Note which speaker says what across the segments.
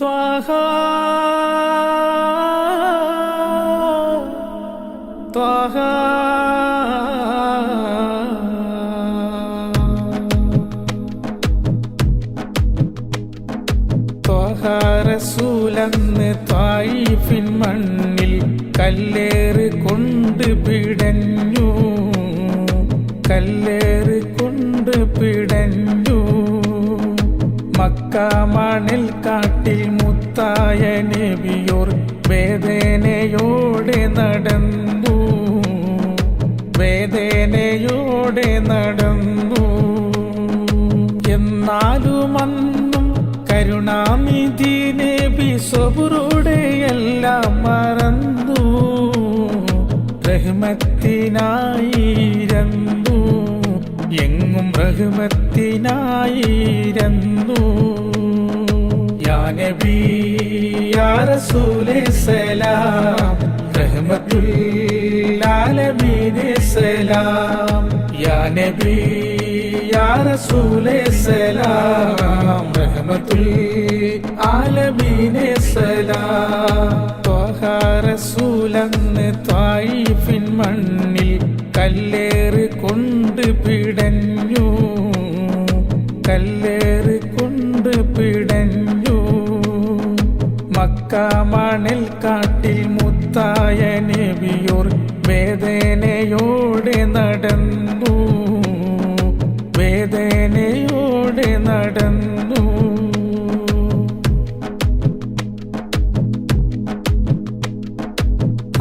Speaker 1: ത്വാഹ ത്വാഹ റസൂലന്ന് ത്വായിഫിൻ മണ്ണിൽ കല്ലേറ് കൊണ്ട് പിടഞ്ഞു കല്ലേറ് കൊണ്ട് പിടഞ്ഞു. മക്കാമണിൽ കാട്ടിൽ മുത്തായ നബിയോർ വേദനയോടെ നടന്നു. വേദനയോടെ നടന്നു. എന്നാലും അന്നും കരുണാനിധി നബി സ്വബുറുടെ എല്ലാം മറന്നു. റഹ്മത്തിനായിരുന്നു എങ്ങും റഹ്മത്തിനായിരുന്നു യാ നബി റസൂലേ സലാം. സലാം. സലാം. സലാം. ത്വായിഫിൻ മണ്ണിൽ കല്ലേറ് കൊണ്ട് പിടഞ്ഞു മക്കാമണിൽ കാട്ടിൽ മുത്തായ നബിയോർ വേദനയോടെ നടന്നു. വേദനയോടെ നടന്നു.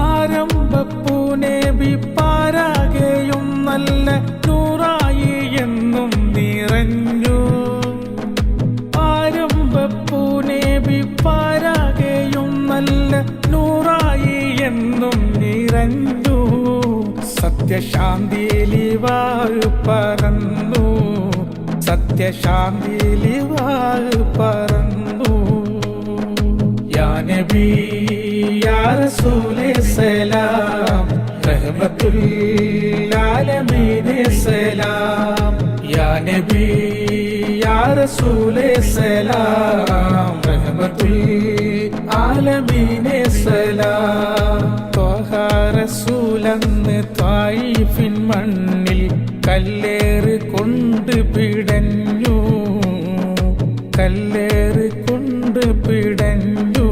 Speaker 1: ആരംഭപ്പൂനേബി പാരാകെയും നല്ല എന്നും നിറഞ്ഞു. സത്യശാന്തിലിവാഴ് പറന്നു. സത്യശാന്തിലിവാഴ് പറന്നു. യാ യാസൂലെ സലാം. റഹ്മത്തുൽ ആലമീനേ സലാം. യാ നബി യാ റസൂലേ സലാം റഹ്മത്തുൽ ആലമീനേ സലാം. ത്വഹ റസൂലന്ന് തായിഫിൻ മണ്ണിൽ കല്ലേറ് കൊണ്ട് പിടഞ്ഞു. കല്ലേറ് കൊണ്ട് പിടഞ്ഞു.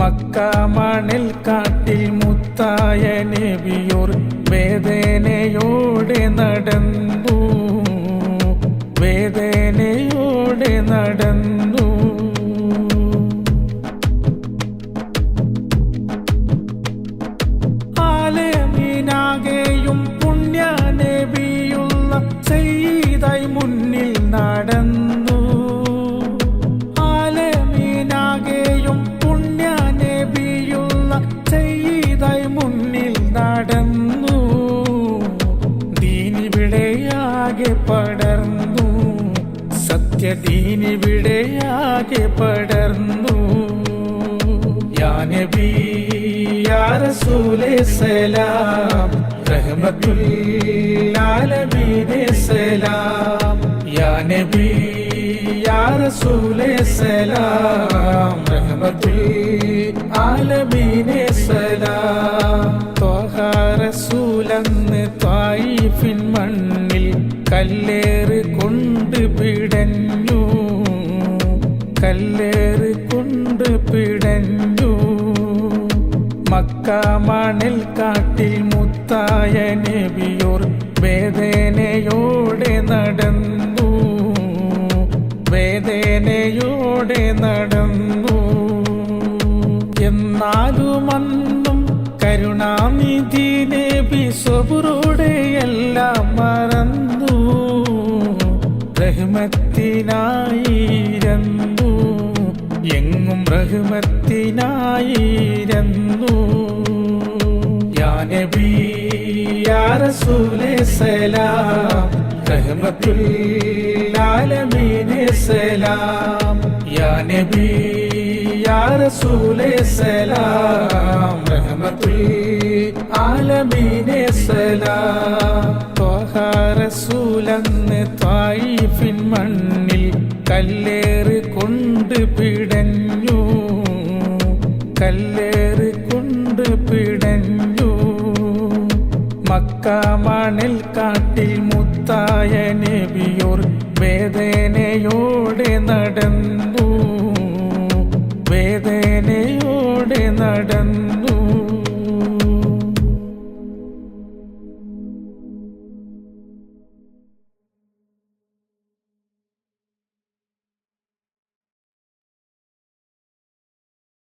Speaker 1: മക്കാമണിൽ കാട്ടിൽ മുത്തായ നബിയോർ വേദനയോടെ നടന്നു. നടന്നു സത്യദീനിവിടെയാകെ പടർന്നു. യാ നബി യാ റസൂലേ സലാം. റഹ്മത്തുൽ ആലമീനേ സലാം. യാനബി നബി യാ റസൂലേ സലാം. റഹ്മത്തുൽ മക്കാമണിൽ കാട്ടിൽ മുത്തായ നബിയോർ വേദനയോടെ നടന്നു. വേദനയോടെ നടന്നു. എന്നാലും അന്നും കരുണാനിധി നബി സ്വബുറുടെ എല്ലാം മറന്നു റഹ്മത്തിനായിരുന്നു എങ്ങും റഹ്മത്തിനായിരുന്നു സലാം റഹ്മത്തുൽ ആലമീനേ സലാം. യാ നബി യാ സലാം റഹ്മത്തുൽ ആലമീനേ സലാം. ത്വഹ റസൂലന്ന് ത്വായിഫിൻ മണ്ണിൽ കല്ലേറ് കൊണ്ട് പിടഞ്ഞു മക്കാമണിൽ കാട്ടിൽ മുത്തായ